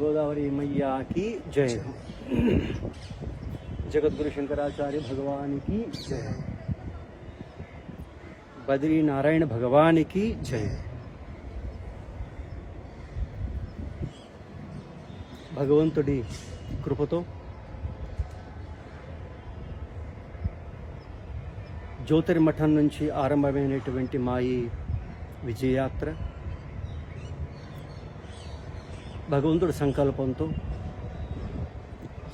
గోదావరి మయ్యాకి జయ. జగద్గురు శంకరాచార్య భగవానికి జయ. బద్రీనారాయణ భగవానికి జయ. భగవంతుడి కృపతో జ్యోతిర్మఠం నుంచి ఆరంభమైనటువంటి మా ఈ విజయయాత్ర భగవంతుడి సంకల్పంతో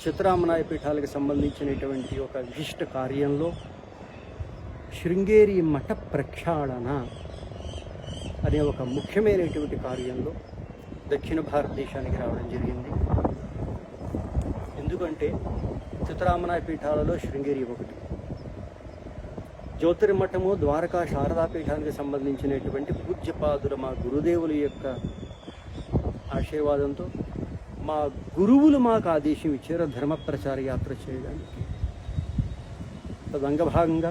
చిత్రామనాయ పీఠాలకు సంబంధించినటువంటి ఒక విశిష్ట కార్యంలో శృంగేరి మఠ ప్రక్షాళన అనే ఒక ముఖ్యమైనటువంటి కార్యంలో దక్షిణ భారతదేశానికి రావడం జరిగింది. ఎందుకంటే చిత్రామనాయ పీఠాలలో శృంగేరి ఒకటి. జ్యోతిర్మఠము ద్వారకా శారదా పీఠానికి సంబంధించినటువంటి పూజ్యపాదుల మా గురుదేవుల యొక్క ఆశీర్వాదంతో మా గురువులు మాకు ఆదేశం ఇచ్చారు ధర్మ ప్రచార యాత్ర చేయడానికి. తదంగభాగంగా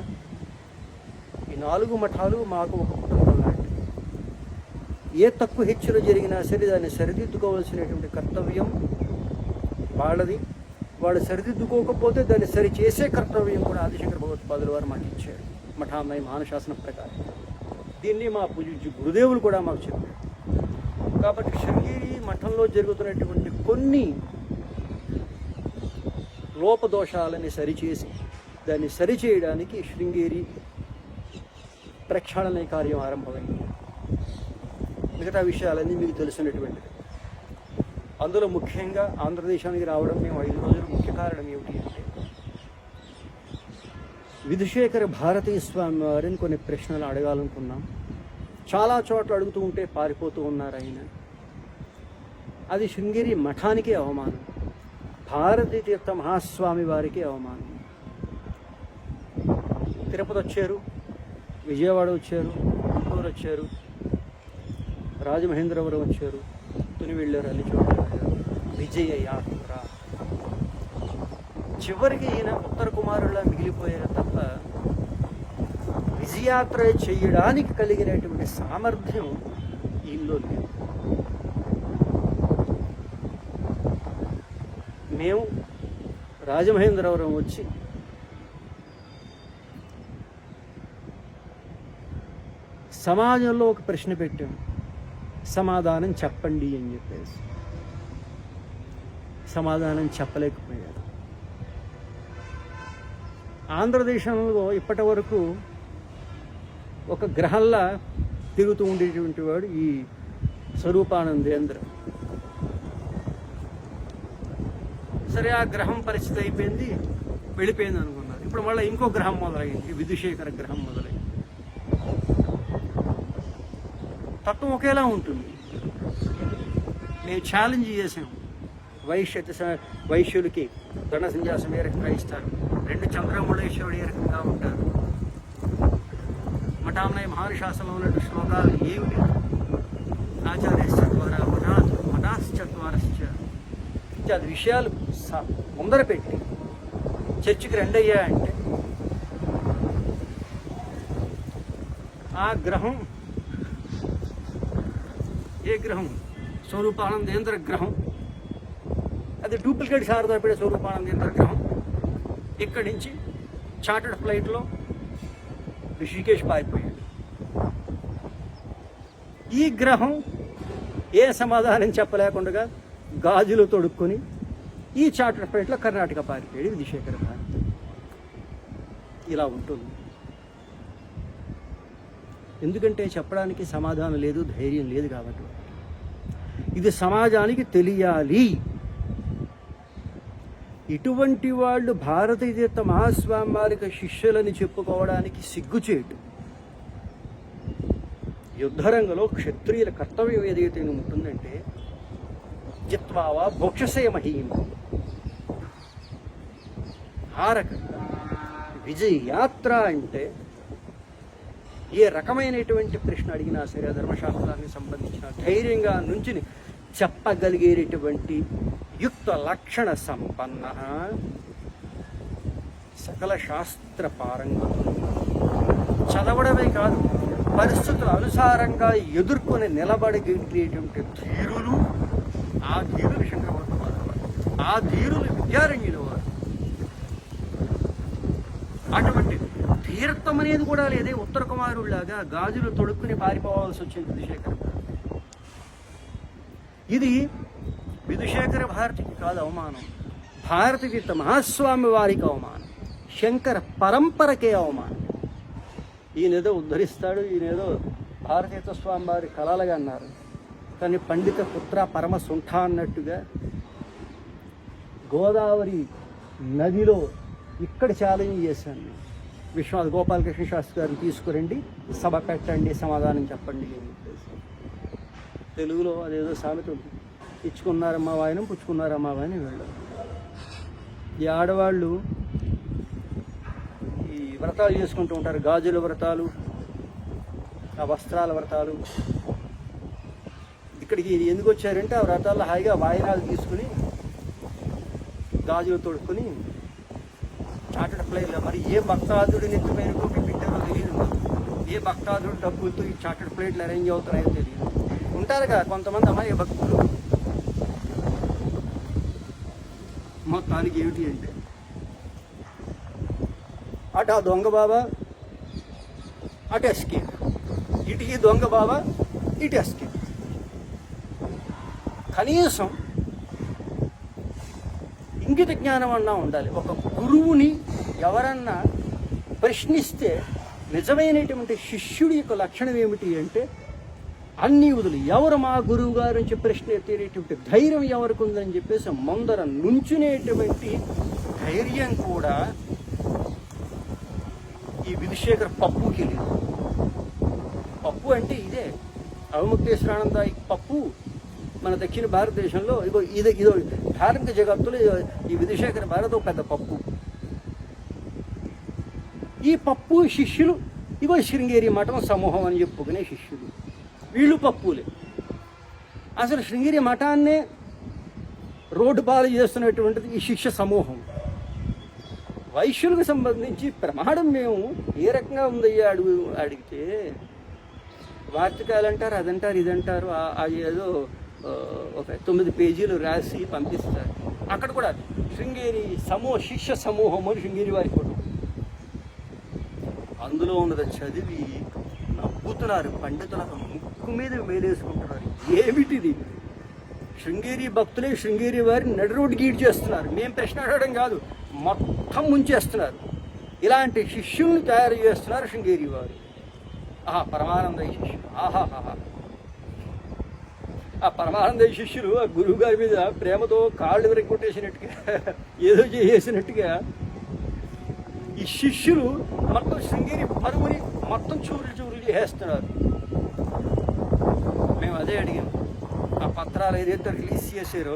ఈ నాలుగు మఠాలు మాకు ఒక కుటుంబం లాంటివి ఏ తక్కువ హెచ్చులు జరిగినా సరే దాన్ని సరిదిద్దుకోవాల్సినటువంటి కర్తవ్యం వాళ్ళది. వాళ్ళు సరిదిద్దుకోకపోతే దాన్ని సరి చేసే కర్తవ్యం కూడా ఆదిశంకర భగవత్పాదులు వారు మాకు ఇచ్చారు. మఠామయ మానశాసన ప్రకారం. దీన్ని మా పూజ గురుదేవులు కూడా మాకు చెప్పారు. కాబట్టి శృంగేరి మఠంలో జరుగుతున్నటువంటి కొన్ని లోపదోషాలని సరిచేసి దాన్ని సరిచేయడానికి శృంగేరి ప్రక్షాళన కార్యం ఆరంభమైంది. మిగతా విషయాలన్నీ మీకు తెలిసినటువంటిది అందులో ముఖ్యంగా ఆంధ్రదేశానికి రావడం మేము ఐదు రోజులు ముఖ్య కారణం ఏమిటి అంటే విధుశేఖర భారతీయ స్వామి వారిని కొన్ని ప్రశ్నలు అడగాలనుకున్నాం. చాలా చోట్ల అడుగుతూ ఉంటే పారిపోతూ ఉన్నారు ఆయన. అది శృంగేరి మఠానికే అవమానం. భారతీ తీర్థ మహాస్వామి వారికి అవమానం. తిరుపతి వచ్చారు విజయవాడ వచ్చారు గుంటూరు వచ్చారు రాజమహేంద్రవరం వచ్చారు తుని వెళ్ళారు అల్లి చోట్ల విజయ యాత్ర. చివరికి ఈయన ఉత్తర కుమారులా మిగిలిపోయారు తప్ప విజయాత్ర చేయడానికి కలిగినటువంటి సామర్థ్యం ఈయనలో లేదు. మేము రాజమహేంద్రవరం వచ్చి సమాజంలో ఒక ప్రశ్న పెట్టాం. సమాధానం చెప్పండి అని చెప్పేసి. సమాధానం చెప్పలేకపోయారు. ఆంధ్రదేశంలో ఇప్పటి వరకు ఒక గ్రహంలా తిరుగుతూ ఉండేటువంటి వాడు ఈ స్వరూపానందేంద్ర. సరే ఆ గ్రహం పరిస్థితి అయిపోయింది వెళ్ళిపోయింది అనుకున్నారు. ఇప్పుడు మళ్ళీ ఇంకో గ్రహం మొదలైంది విధుశేఖర గ్రహం మొదలైంది. తత్వం ఒకేలా ఉంటుంది. మేము ఛాలెంజ్ చేసాం వైశ్యత వైశ్యులకి దండ సంన్యాసం ఏ రకంగా ఇస్తారు? రెండు చంద్రముళేశ్వరుడు ఏ రకంగా ఉంటారు? మఠామయ మహానుశాసనంలో ఉన్నటువంటి శ్లోకాలు ఏమిటి? ఆచార్యశ్చత్వర మఠా మఠాశ్చత్వరశ్చ ఇత్యాది విషయాలు ముందర పెట్టి చర్చికి రెండయ్యా అంటే ఆ గ్రహం ఏ గ్రహం? స్వరూపానందేంద్ర గ్రహం. అది డూప్లికేట్ శారదాపీడ స్వరూపానందేంద్ర గ్రహం. ఇక్కడి నుంచి చార్టర్డ్ ఫ్లైట్లో ఋషికేష్ పారిపోయాడు. ఈ గ్రహం ఏ సమాధానం చెప్పలేకుండా గాజులు తొడుక్కొని ఈ చార్టర్డ్ ఫ్లైట్లో కర్ణాటక పారిపోయాడు విజయశేఖర భారతి. ఇలా ఉంటుంది. ఎందుకంటే చెప్పడానికి సమాధానం లేదు ధైర్యం లేదు కాబట్టి. ఇది సమాజానికి తెలియాలి. ఇటువంటి వాళ్ళు భారతీయ తీర్థ మహాస్వామి వారికి శిష్యులని చెప్పుకోవడానికి సిగ్గుచేటు. యుద్ధరంగంలో క్షత్రియుల కర్తవ్యం ఏదైతే ఉంటుందంటే జిత్వావా భోక్షసే మహీం హారక. విజయయాత్ర విజయ యాత్ర అంటే ఏ రకమైనటువంటి ప్రశ్న అడిగినా సరే ధర్మశాస్త్రానికి సంబంధించిన ధైర్యంగా నుంచి చెప్పగలిగేటటువంటి యుక్త లక్షణ సంపన్న సకల శాస్త్ర పారంగా చదవడమే కాదు పరిస్థితుల అనుసారంగా ఎదుర్కొని నిలబడగలిగేటువంటి ధీరులు ఆ ధీరులు శంకర ఆ ధీరులు విద్యారణ్యుల వారు. అటువంటి తీర్థం అనేది కూడా లేదే ఉత్తర కుమారుడిలాగా గాజులు తొడుక్కుని పారిపోవాల్సి వచ్చింది విధుశేఖర ఇది విధుశేఖర భారతికి కాదు అవమానం. భారతి మహాస్వామి వారికి అవమానం. శంకర పరంపరకే అవమానం. ఈయనేదో ఉద్ధరిస్తాడు ఈయనేదో భారతీయ స్వామి వారి కళలుగా అన్నారు. కానీ పండిత పుత్ర పరమ సుంఠ అన్నట్టుగా గోదావరి నదిలో ఇక్కడ ఛాలెంజ్ చేశాను విశ్వనాథ్ గోపాలకృష్ణ శాస్త్రి గారిని తీసుకురండి సభ పెట్టండి సమాధానం చెప్పండి అని చెప్పేసి. తెలుగులో అదేదో సామెత ఉంది ఇచ్చుకున్నారమ్మా వాయనం పుచ్చుకున్నారమ్మా వాయనం వెళ్ళారు ఈ ఆడవాళ్ళు వ్రతాలు చేసుకుంటూ ఉంటారు. గాజుల వ్రతాలు ఆ వస్త్రాల వ్రతాలు. ఇక్కడికి ఎందుకు వచ్చారంటే ఆ వ్రతాల్లో హాయిగా వాయినాలు తీసుకుని గాజులు తొడుక్కుని చాటెడ్ ప్లేయర్లో మరి ఏ భక్తాదుడి నెత్తి మీద పెట్టారో తెలియదు ఏ భక్తాదుడు డబ్బులతో ఈ చాటెడ్ ప్లేట్లు అరేంజ్ అవుతున్నాయో తెలియదు ఉంటారు కదా కొంతమంది అమ్మాయి భక్తులు. మొత్తానికి ఏమిటి అంటే అటు ఆ దొంగ బాబా అటు ఎస్కేప్. ఇటు ఈ దొంగ బాబా ఇటు ఎస్కేప్. కనీసం ఇంగిత జ్ఞానం అన్నా ఉండాలి. ఒక గురువుని ఎవరన్నా ప్రశ్నిస్తే నిజమైనటువంటి శిష్యుడి యొక్క లక్షణం ఏమిటి అంటే అన్ని వదులు ఎవరు మా గురువు గారు నుంచి ప్రశ్న ఎత్తేటటువంటి ధైర్యం ఎవరికి ఉందని చెప్పేసి ముందర నుంచునేటువంటి ధైర్యం కూడా ఈ విధుశేఖర్ పప్పుకి లేదు. పప్పు అంటే ఇదే. అవముక్తేశ్వరానంద పప్పు మన దక్షిణ భారతదేశంలో ఇగో ఇది ఇదో ధార్మిక జగత్తులో ఈ విధుశేఖర భారత ఒక పెద్ద పప్పు. ఈ పప్పు శిష్యులు ఇగో శృంగేరి మఠం సమూహం అని చెప్పుకునే శిష్యులు. వీళ్ళు పప్పులే. అసలు శృంగేరి మఠాన్నే రోడ్డు పాలు చేస్తున్నటువంటిది ఈ శిష్య సమూహం. వైశ్యులకు సంబంధించి ప్రమాణం మేము ఏ రకంగా ఉందయ్యా అడుగు అడిగితే వార్తకాలు అంటారు అదంటారు ఇదంటారు ఆ- ఆ ఏదో ఒక తొమ్మిది పేజీలు రాసి పంపిస్తారు. అక్కడ కూడా శృంగేరి సమూహ శిష్య సమూహం అని శృంగేరి వారి ఫోటో. అందులో ఉన్నది చదివి నవ్వుతున్నారు పండితులకు ముక్కు మీద మేలేసుకుంటున్నారు. ఏమిటిది? శృంగేరి భక్తులే శృంగేరి వారిని నడి రోడ్డు గీడ్ చేస్తున్నారు. మేము ప్రశ్న అడగడం కాదు. మొత్తం ముంచేస్తున్నారు. ఇలాంటి శిష్యుల్ని తయారు చేస్తున్నారు శృంగేరి వారు. ఆహా పరమానంద శిష్యులు. ఆహాహా ఆ పరమానంద శిష్యులు ఆ గురువు గారి మీద ప్రేమతో కాళ్ళు వరకు కొట్టేసినట్టుగా ఏదో చేసేసినట్టుగా ఈ శిష్యులు మొత్తం శృంగేరి పరుగుని మొత్తం చూరులు చూరులు చేస్తున్నారు మేము అదే అడిగాం. ఆ పత్రాలు ఏదైతే రిలీజ్ చేశారో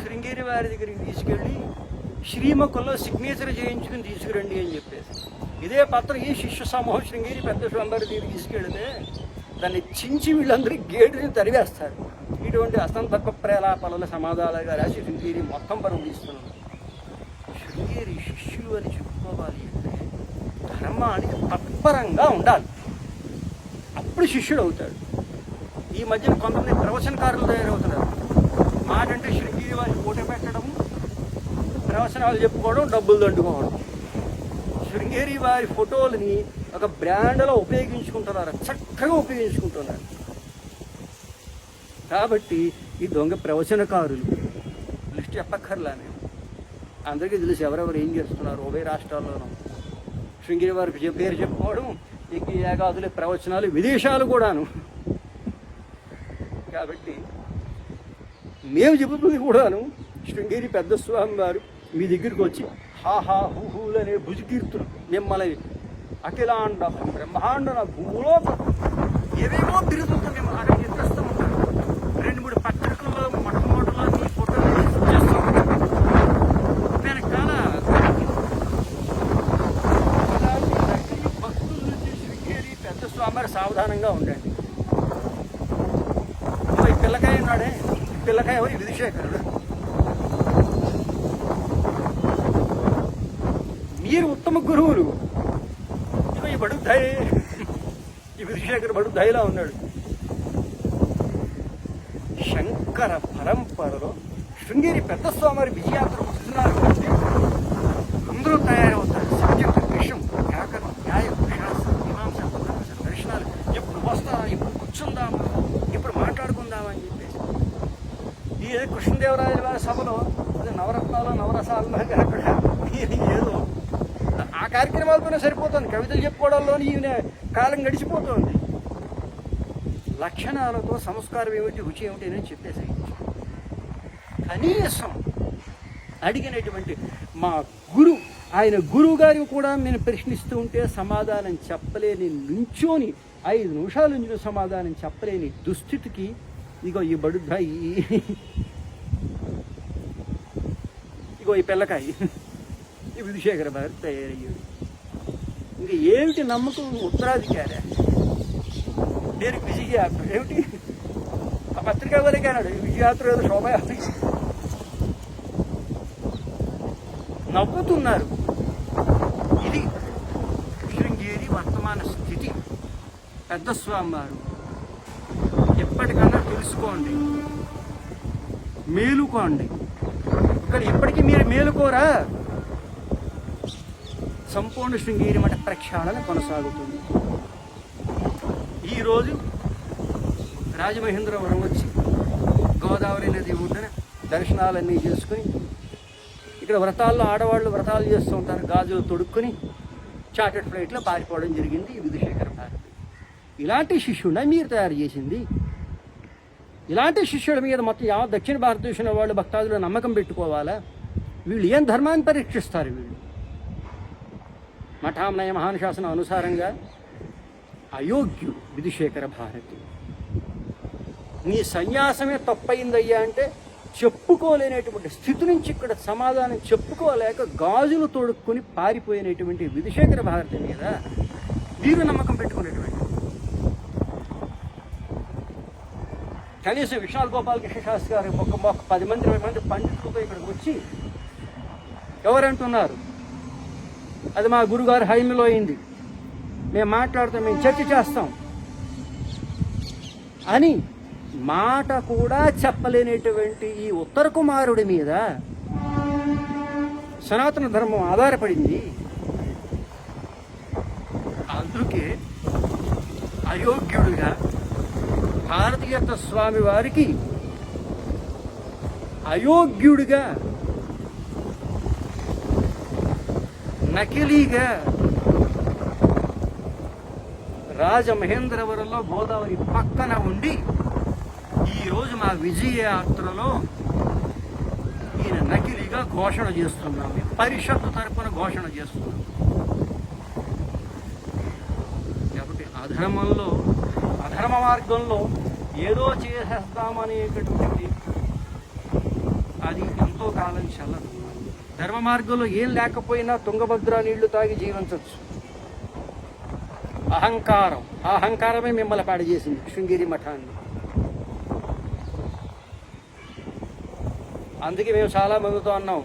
శృంగేరి వారి దగ్గరికి తీసుకెళ్ళి శ్రీముఖంలో సిగ్నేచర్ చేయించుకుని తీసుకురండి అని చెప్పేసి. ఇదే పత్రం ఈ శిష్య సమూహం శృంగేరి పెద్ద స్వామివారి దగ్గర తీసుకెళ్తే దాన్ని చించి వీళ్ళందరికీ గేటుని తరివేస్తారు. ఇటువంటి అసంతర్ప ప్రేలాపల సమాధానాలుగా రాసి శృంగేరి మొత్తం పరువు తీస్తున్నాం శృంగేరి శిష్యులు అని చెప్పుకోవాలి అంటే ధర్మానికి తత్పరంగా ఉండాలి. అప్పుడు శిష్యుడు అవుతాడు. ఈ మధ్యన కొంతమంది ప్రవచనకారులు తయారవుతున్నారు. మాటంటే శృంగేరి వారికి ఓట పెట్టడం ప్రవచనాలు చెప్పుకోవడం డబ్బులు దండుకోవడం. శృంగేరి వారి ఫోటోలని ఒక బ్రాండ్లో ఉపయోగించుకుంటున్నారు? చక్కగా ఉపయోగించుకుంటున్నారు. కాబట్టి ఈ దొంగ ప్రవచనకారులు లిస్ట్ చెప్పక్కర్లా నేను అందరికీ తెలుసు ఎవరెవరు ఏం చేస్తున్నారు ఉభయ రాష్ట్రాల్లోనూ. శృంగేరి వారికి పేరు చెప్పుకోవడం ఇక ఏకాదులే ప్రవచనాలు విదేశాలు కూడాను. కాబట్టి మేము చెబుతుంది కూడాను శృంగేరి పెద్ద స్వామి వారు మీ దగ్గరికి వచ్చి హాహా హూహూలు అనే భుజకీర్తులు మిమ్మల్ని అఖిలాండ బ్రహ్మాండ భూలోక ఏవేవో బిరుదులతో మిమ్మల్ని అక్కడ ఎత్తేస్తూ ఉంటాం రెండు మూడు పత్రికల్లో మొట్టమొదటిలో మీ ఫోటోలు చేస్తూ చేస్తాం. వెనకాల ఇలాంటి నకిలీ భక్తుల నుంచి శృంగేరి పెద్ద స్వామి సావధానంగా ఉండండి. ఈ పిల్లకాయ ఉన్నాడే. పిల్లకాయ ఎవరు? విధుశేఖరుడు. మీరు ఉత్తమ గురువులు. ఈ బడు దయ ఈ విధుశేఖర్ బడు దయలా ఉన్నాడు. శంకర పరంపరలో శృంగేరి పెద్ద స్వామి విజయాత్ర వస్తున్నారు అందరూ తయారు సబ్జెక్ట్ విషయం వ్యాకరణం న్యాయం శాస్త్రం మీమాంస మీమాంస దర్శనాలు ఎప్పుడు వస్తా ఇప్పుడు కూర్చుందామా ఇప్పుడు మాట్లాడుకుందామా అని చెప్పేసి ఈ కృష్ణదేవరాయల వారి సభలో అది నవరత్నాలు నవరసాలు అక్కడ ఈయన ఏదో ఆ కార్యక్రమాలతోనే సరిపోతుంది. కవితలు చెప్పుకోవడంలోని ఈయన కాలం గడిచిపోతుంది. లక్షణాలతో సంస్కారం ఏమిటి రుచి ఏమిటి అని చెప్పేసి కనీసం అడిగినటువంటి మా గురు ఆయన గురువు గారికి కూడా నేను ప్రశ్నిస్తూ ఉంటే సమాధానం చెప్పలేని నుంచోని ఐదు నిమిషాల నుంచి సమాధానం చెప్పలేని దుస్థితికి ఇగో ఈ బడుద్దాయి. ఇగో ఈ పిల్లకాయ. ఈ విధుశేఖర భారత్ తయారయ్యాడు. ఇంక ఏమిటి నమ్మకం ఉత్తరాధికారి? నేను విజయయాత్ర ఏమిటి? ఆ పత్రిక వరకే అన్నాడు. విజయయాత్ర ఏదో శోభయాత్ర నవ్వుతున్నారు. ఇది శృంగేరి వర్తమాన స్థితి. పెద్ద స్వామి వారు ఎప్పటికన్నా తెలుసుకోండి. మేలుకోండి. ఇక్కడ ఇప్పటికీ మీరు మేలుకోరా? సంపూర్ణ శృంగేరి మఠ ప్రక్షాళన కొనసాగుతుంది. ఈరోజు రాజమహేంద్రవరం వచ్చి గోదావరి నది ఒడ్డున దర్శనాలన్నీ చేసుకుని ఇక్కడ వ్రతాల్లో ఆడవాళ్ళు వ్రతాలు చేస్తూ ఉంటారు గాజులు తొడుక్కుని చార్టెడ్ ఫ్లైట్లో పారిపోవడం జరిగింది ఈ విధుశేఖర భారతి. ఇలాంటి శిష్యుడిని మీరు తయారు చేసింది. ఇలాంటి శిష్యుల మీద మొత్తం యావత్ దక్షిణ భారతదేశంలో వాళ్ళు భక్తాదులు నమ్మకం పెట్టుకోవాలా? వీళ్ళు ఏం ధర్మాన్ని పరీక్షిస్తారు వీళ్ళు? మఠామనయ మహానుశాసనం అనుసారంగా అయోగ్యుడు విధుశేఖర భారతి. నీ సన్యాసమే తప్పయిందయ్యా అంటే చెప్పుకోలేనటువంటి స్థితి నుంచి ఇక్కడ సమాధానం చెప్పుకోలేక గాజులు తోడుకొని పారిపోయినటువంటి విధుశేఖర భారతి మీద వీరు నమ్మకం పెట్టుకునేటువంటి కనీసం విశాల్ గోపాలకృష్ణ శాస్త్రి గారు ఒక పది మంది ఇరవై మంది పండితులతో ఇక్కడికి వచ్చి ఎవరంటున్నారు? అది మా గురుగారు హైమిలో అయింది. మేము మాట్లాడుతాం మేము చర్చ చేస్తాం. అని మాట కూడా చెప్పలేనటువంటి ఈ ఉత్తర కుమారుడి మీద సనాతన ధర్మం ఆధారపడింది. అందుకే అయోగ్యుడిగా భారతీయత స్వామి వారికి అయోగ్యుడిగా నకిలీగా రాజమహేంద్రవరంలో గోదావరి పక్కన ఉండి ఈరోజు మా విజయయాత్రలో ఈయన నకిలీగా ఘోషణ చేస్తున్నాం పరిషత్తు తరపున ఘోషణ చేస్తున్నాం కాబట్టి అధర్మంలో అధర్మ మార్గంలో ఏదో చేసేస్తామనేటటువంటి అది ఎంతో కాలం చల్లదు ధర్మ మార్గంలో ఏం లేకపోయినా తుంగభద్ర నీళ్ళు తాగి జీవించవచ్చు అహంకారం. ఆ అహంకారమే మిమ్మల్ని పాడు చేసింది శృంగేరి మఠాన్ని. అందుకే మేము చాలా మందితో అన్నాం.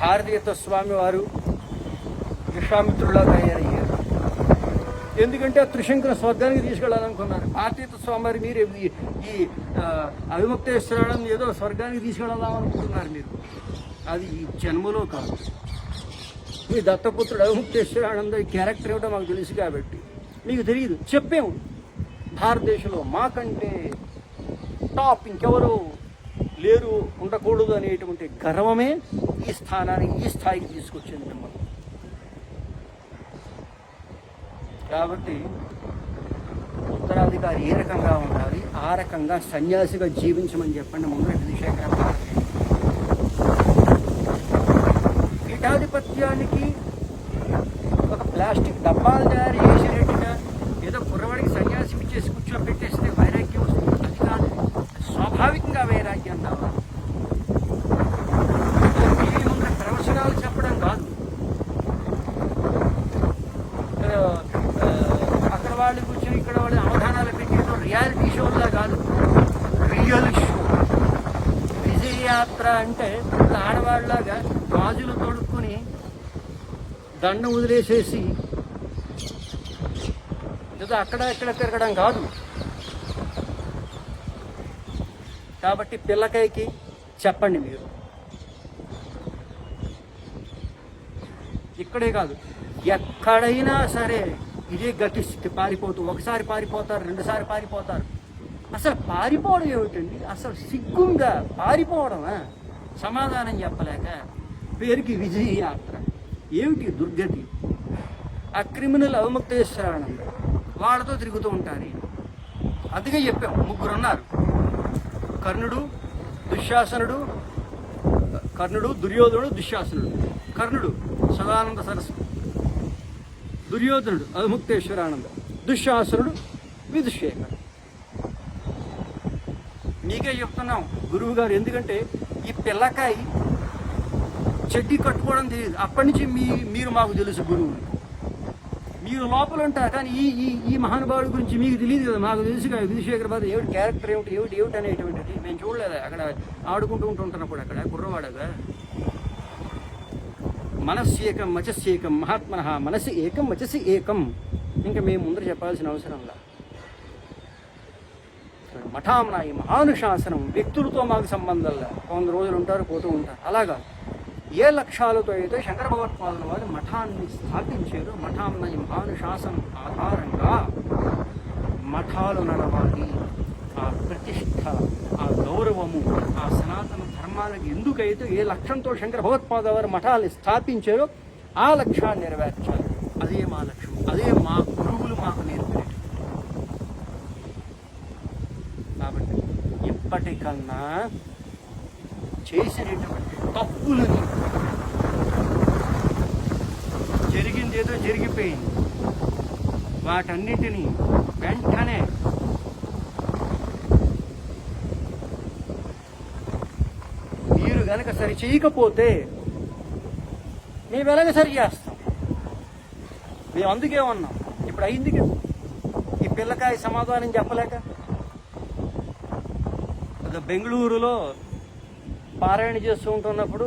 భారతీయత స్వామి వారు విశ్వామిత్రులా తయారయ్యారు. ఎందుకంటే ఆ త్రిశంకుని స్వర్గానికి తీసుకెళ్ళాలనుకున్నారు భారతీయత్వ స్వామి వారు మీరు ఈ- అవిముక్తేశ్వరం ఏదో స్వర్గానికి తీసుకెళ్దాం అనుకుంటున్నారు మీరు. అది ఈ జన్మలో కాదు. మీ దత్తపుత్రుడు అవిముక్తేశ్వరానంద ఆనంద క్యారెక్టర్ ఏమిటో మాకు తెలుసు కాబట్టి. మీకు తెలియదు. చెప్పాము. భారతదేశంలో మాకంటే టాప్ ఇంకెవరు లేరు ఉండకూడదు అనేటువంటి గర్వమే ఈ స్థానానికి ఈ స్థాయికి తీసుకొచ్చింది మిమ్మల్ని. కాబట్టి ఉత్తరాధికారి ఏ రకంగా ఉండాలి ఆ రకంగా సన్యాసిగా జీవించమని చెప్పండి. ముందు చంద్రశేఖర భారతి పీఠాధిపత్యానికి ఒక ప్లాస్టిక్ డబ్బాలు తయారు చేసేటట్టుగా ఏదో కుర్రవాడికి సన్యాసి ఇచ్చేసి కూర్చోబెట్టేస్తే వైరాగ్యం వస్తుంది. అది కాదు స్వాభావికంగా వైరాగ్యం కావాలి టీవీ ముందర ప్రవచనాలు చెప్పడం కాదు ఆ, ఆ, అక్కడ వాళ్ళు కూర్చొని ఇక్కడ వాళ్ళు అవధానాలు పెట్టేదో రియాలిటీ షోలా కాదు రియల్ షో విజయయాత్ర అంటే ఆడవాళ్ళలాగా గాజులు తొడుక్కుని దండం వదిలేసేసి ఏదో అక్కడ ఇక్కడ తిరగడం కాదు. కాబట్టి పిల్లకాయకి చెప్పండి మీరు. ఇక్కడే కాదు ఎక్కడైనా సరే ఇదే గట్టి స్థితి పారిపోతూ ఒకసారి పారిపోతారు రెండుసారి పారిపోతారు. అసలు పారిపోవడం ఏమిటండి? అసలు సిగ్గుంగా పారిపోవడమా? సమాధానం చెప్పలేక పేరుకి విజయ యాత్ర ఏమిటి దుర్గతి? ఆ క్రిమినల్ అవముక్తేశ్వరానంద వాళ్ళతో తిరుగుతూ ఉంటారు అందుకే చెప్పాం ముగ్గురు ఉన్నారు కర్ణుడు దుశ్శాసనుడు కర్ణుడు దుర్యోధనుడు దుశ్శాసనుడు. కర్ణుడు సదానంద సరస్సు. దుర్యోధనుడు అముక్తేశ్వరానంద దుశ్శాసనుడు విదుషేఖర్. మీకే చెప్తున్నాం గురువు గారు ఎందుకంటే ఈ పిల్లకాయ చెడ్డి కట్టుకోవడం తెలియదు అప్పటి నుంచి మీ మీరు మాకు తెలుసు గురువు. మీరు లోపల ఉంటారు కానీ ఈ ఈ ఈ మహానుభావుడి గురించి మీకు తెలియదు కదా. మాకు తెలుసు కదా విధుశేఖర్ బాధ ఏమిటి క్యారెక్టర్ ఏమిటి ఏమిటి ఏమిటి అనేటువంటిది. మేము చూడలేదు? అక్కడ ఆడుకుంటూ ఉంటుంటున్నప్పుడు అక్కడ కుర్రవాడగా. మనస్సు ఏకం మచస్సు ఏకం మహాత్మన మనసి ఏకం వచసి ఏకం. ఇంకా మేము ముందర చెప్పాల్సిన అవసరంలా మఠాంన ఈ మహానుశాసనం వ్యక్తులతో మాకు సంబంధంలా కొంత రోజులు ఉంటారు పోతూ ఉంటారు. అలాగా. ఏ లక్ష్యాలతో అయితే శంకర భగవత్పాదుల వారు మఠాన్ని స్థాపించారు మఠాన్ని ఈ మహానుశాసనం ఆధారంగా మఠాలు నడవాలి. ఆ ప్రతిష్ట ఆ గౌరవము ఆ సనాతన ధర్మాలకు ఎందుకైతే ఏ లక్ష్యంతో శంకర భగవత్పాద వారు మఠాన్ని స్థాపించారో ఆ లక్ష్యాన్ని నెరవేర్చాలి. అదే మా లక్ష్యం అదే మా గురువులు మాకు నేర్పినట్టు. కాబట్టి ఇప్పటికన్నా చేసినటువంటి తప్పులని జరిగింది ఏదో జరిగిపోయింది. వాటన్నిటినీ వెంటనే మీరు కనుక సరి చేయకపోతే మేము ఎలాగ సరి చేస్తాం. మేము అందుకే ఉన్నాం. ఇప్పుడు అయింది కదా. ఈ పిల్లకాయ సమాధానం చెప్పలేక అది బెంగళూరులో పారాయణ చేస్తూ ఉంటున్నప్పుడు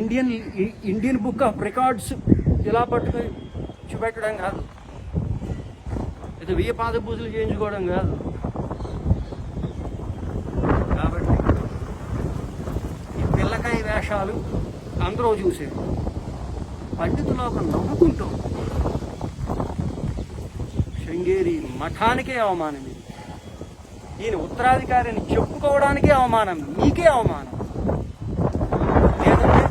Indian Indian book of records ఇలా పట్టుకొని చూపెట్టడం కాదు. ఇది వెయ్యి పాద పూజలు చేయించుకోవడం కాదు. కాబట్టి ఈ పిల్లకాయ వేషాలు అందరూ చూసేది. పండితులకు నవ్వుకుంటూ శృంగేరి మఠానికే అవమానం ఇది ఈయన ఉత్తరాధికారిని చెప్పుకోవడానికే అవమానం మీకే అవమానం లేదంటే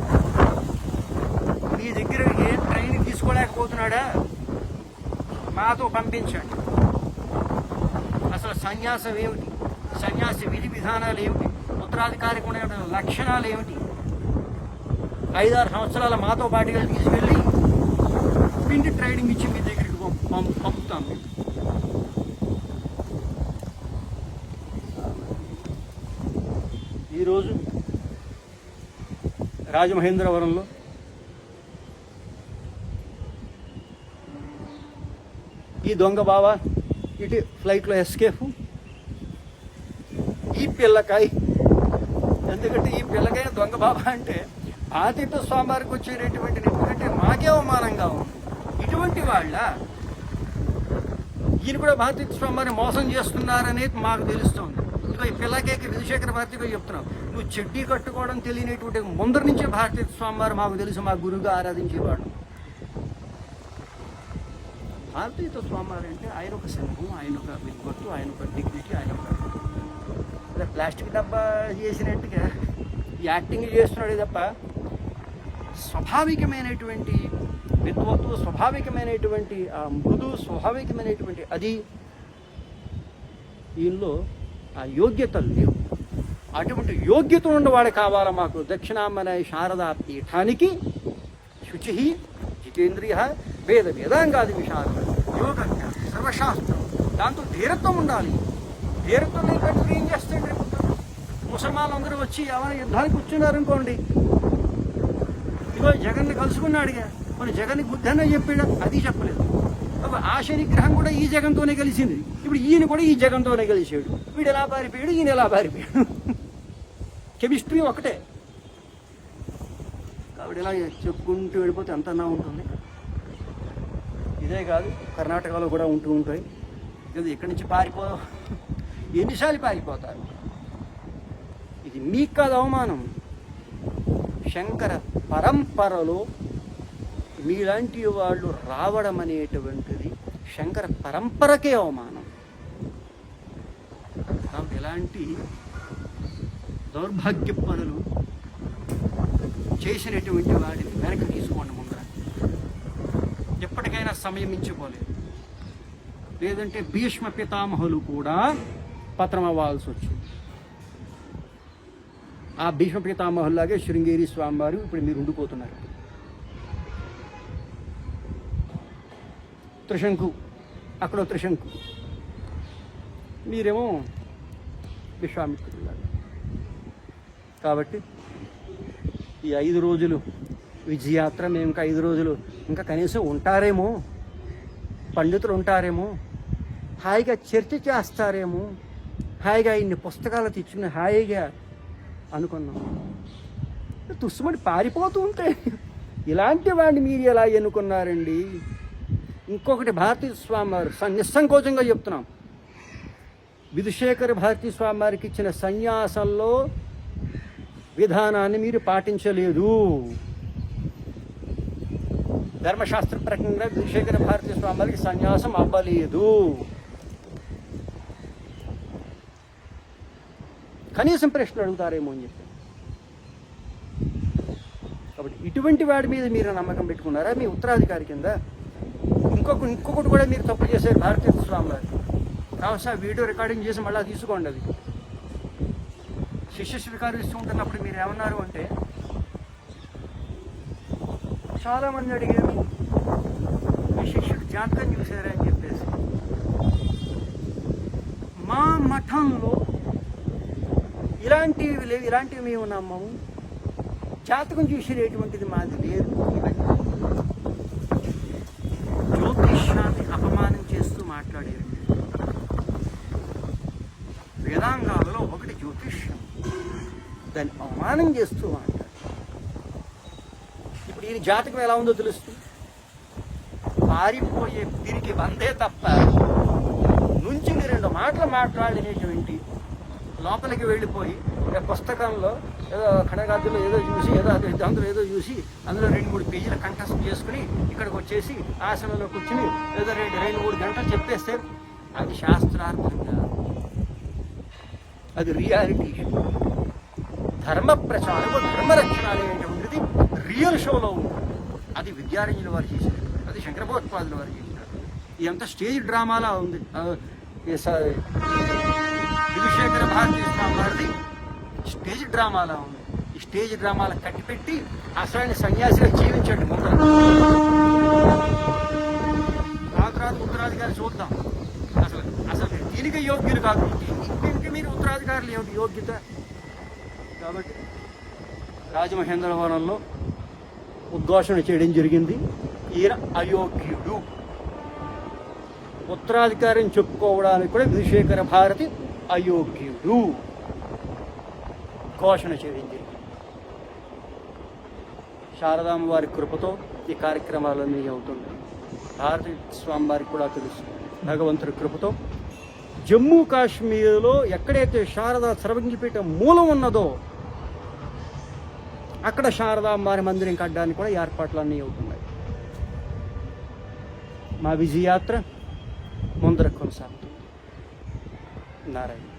మీ దగ్గర ఏ ట్రైన్ తీసుకోలేకపోతున్నాడా మాతో పంపించండి. అసలు సన్యాసం ఏమిటి సన్యాసి విధి విధానాలు ఏమిటి ఉత్తరాధికారికమైన లక్షణాలు ఏమిటి ఐదారు సంవత్సరాల మాతో పాటుగా తీసుకెళ్ళి పిండి ట్రైనింగ్ ఇచ్చి మీ దగ్గరికి పంపుతాం మేము. ఈరోజు రాజమహేంద్రవరంలో ఈ దొంగ బావ ఇటు ఫ్లైట్లో ఎస్కేఫ్ ఈ పిల్లకాయ. ఎందుకంటే ఈ పిల్లకాయ దొంగ బాబా అంటే ఆదిత్య స్వామివారికి వచ్చేటటువంటి ఎందుకంటే మాకే అవమానంగా ఉంది. ఇటువంటి వాళ్ళ ఈయన కూడా భారతీయ స్వామివారిని మోసం చేస్తున్నారనేది మాకు తెలుస్తుంది. ఇదిగో ఈ పిల్లకేకి విధుశేఖర భారతిగా చెప్తున్నావు నువ్వు చెడ్డీ కట్టుకోవడం తెలియనటువంటి ముందరి నుంచే భారతీయ స్వామివారు మాకు తెలుసు మా గురువుగా ఆరాధించేవాడు. భారతీయ స్వామివారు అంటే ఆయన ఒక సింహం ఆయన ఒక విద్వత్తు ఆయన ఒక డిగ్నిటీ ఆయన ఒక ఇలా ప్లాస్టిక్ డబ్బా చేసినట్టుగా యాక్టింగ్ చేస్తున్నాడు తప్ప స్వాభావికమైనటువంటి విద్వత్తు స్వాభావికమైనటువంటి ఆ మృదు స్వాభావికమైనటువంటి అది దీనిలో ఆ యోగ్యతలు లేవు. అటువంటి యోగ్యత ఉన్నవాడు కావాలా మాకు. దక్షిణామన శారదా పీఠానికి శుచి జితేంద్రియ వేద వేదాంగాది విశారద యోగ సర్వశాస్త్రం. దాంతో ధీరత్వం ఉండాలి. ధీరత్వం లేకపోతే ఏం చేస్తాడు రేపు ముసల్మాన్లు అందరూ వచ్చి ఎవరైనా యుద్ధానికి కూర్చున్నారనుకోండి. ఇగో జగన్ని కలుసుకున్నాడుగా మన జగన్ని బుద్ధనే చెప్పాడు? అది చెప్పలేదు. ఆ శనిగ్రహం కూడా ఈ జగన్తోనే కలిసింది. ఇప్పుడు ఈయన కూడా ఈ జగన్తోనే కలిసాడు. వీడు ఎలా పారిపోయాడు? ఈయన ఎలా పారిపోయాడు? కెమిస్ట్రీ ఒకటే. కాబట్టి ఇలా చెప్పుకుంటూ వెళ్ళిపోతే ఎంత ఉంటుంది. ఇదే కాదు కర్ణాటకలో కూడా ఉంటూ ఉంటాయి. ఇది ఇక్కడి నుంచి పారిపో ఎన్నిసార్లు పారిపోతారు? ఇది మీకు కాదు అవమానం. శంకర పరంపరలో మీలాంటి వాళ్ళు రావడం అనేటువంటిది శంకర పరంపరకే అవమానం. కాబట్టి ఇలాంటి దౌర్భాగ్య పనులు చేసినటువంటి వాటిని వెనక్కి తీసుకోండి ముందు. ఎప్పటికైనా సమయం లేదంటే భీష్మ పితామహులు కూడా పత్రం అవ్వాల్సి వచ్చింది. ఆ భీష్మ పితామహుల్లాగే శృంగేరి స్వామివారు ఇప్పుడు మీరు ఉండిపోతున్నారు. త్రిశంకు అక్కడ త్రిశంకు. మీరేమో విశ్వామిత్రులు కాబట్టి ఈ ఐదు రోజులు విజయాత్ర మేము ఇంకా ఐదు రోజులు. ఇంకా కనీసం ఉంటారేమో? పండితులు ఉంటారేమో? హాయిగా చర్చ చేస్తారేమో? హాయిగా ఇన్ని పుస్తకాలు తెచ్చుకుని హాయిగా అనుకున్నాం. తుస్సుమని పారిపోతూ ఉంటే ఇలాంటి వాడిని మీరు ఎలా ఎన్నుకున్నారండి? ఇంకొకటి భారతీ స్వామి వారు నిస్సంకోచంగా చెప్తున్నాం. విధుశేఖర భారతీ స్వామి వారికి ఇచ్చిన సన్యాసంలో విధానాన్ని మీరు పాటించలేదు. ధర్మశాస్త్ర ప్రకారంగా విధుశేఖర భారతి స్వామి వారికి సన్యాసం అవ్వలేదు. కనీసం ప్రశ్నలు అడుగుతారేమో అని చెప్పి. కాబట్టి ఇటువంటి వాడి మీద మీరు నమ్మకం పెట్టుకున్నారా? మీ ఉత్తరాధికారి కింద? ఇంకొక ఇంకొకటి కూడా మీరు తప్పు చేశారు భారతీయ స్వామి వారు కావలసిన వీడియో రికార్డింగ్ చేసి మళ్ళీ తీసుకోండి అది. శిష్య స్వీకరిస్తూ ఉంటున్నప్పుడు మీరు ఏమన్నారు అంటే చాలామంది అడిగారు మీ జాతకం చూశారని అని చెప్పేసి. మా మఠంలో ఇలాంటివి లేవు ఇలాంటివి మేము నమ్మము. జాతకం చూసేటువంటిది మాది లేదు. జ్యోతిష్యాన్ని అపమానం చేస్తూ మాట్లాడేది వేదాంగాలలో ఒకటి జ్యోతిష్యం. దాన్ని అవమానం చేస్తూ దీని జాతకం ఎలా ఉందో తెలుస్తుంది. పారిపోయే తిరిగి వందే తప్ప నుంచి రెండు మాటలు మాట్లాడినటువంటి లోపలికి వెళ్ళిపోయి పుస్తకంలో ఏదో ఖడగాదులో ఏదో చూసి ఏదో అందులో ఏదో చూసి అందులో రెండు మూడు పేజీలు కంఠస్థం చేసుకుని ఇక్కడికి వచ్చేసి ఆసనంలో కూర్చుని ఏదో రెండు రెండు మూడు గంటలు చెప్పేస్తే అది శాస్త్రార్థంగా. అది రియాలిటీ. ధర్మ ప్రచారం ధర్మరక్షణ అనేటువంటిది రియల్ షోలో ఉంది. అది విద్యారణ్యుల వారు చేశారు. అది శంకరభోత్పాదుల వారు చేశారు. ఇదంతా స్టేజ్ డ్రామాలా ఉంది. ఆ, ఈ విధుశేఖర భారతీ వారిది స్టేజ్ డ్రామాలా ఉంది. ఈ స్టేజ్ డ్రామాల కట్టిపెట్టి అసలైన సన్యాసిగా జీవించండి ముందర. ఆ ఉత్తరాధికారి చూద్దాం. అసలు అసలు దీనికి యోగ్యులు కాదు. ఇంటికి మీరు ఉత్తరాధికారులు యోగ్యత. కాబట్టి రాజమహేంద్రవరంలో ఉద్ఘోషణ చేయడం జరిగింది. ఈయన అయోగ్యుడు. ఉత్తరాధికారిని చెప్పుకోవడానికి కూడా విధుశేఖర భారతి అయోగ్యుడు. ఘోషణ చేయడం జరిగింది. శారదామ్మ వారి కృపతో ఈ కార్యక్రమాలన్నీ అవుతున్నాయి. భారతీ స్వామి వారికి కూడా తెలుసు. భగవంతుడి కృపతో జమ్మూ కాశ్మీర్లో ఎక్కడైతే శారదా సర్వంగిపీఠ మూలం ఉన్నదో అక్కడ శారదాంబారి మందిరం కట్టడానికి కూడా ఏర్పాట్లన్నీ అవుతున్నాయి. మా విజయయాత్ర ముందర కొనసాగుతుంది. నారాయణ.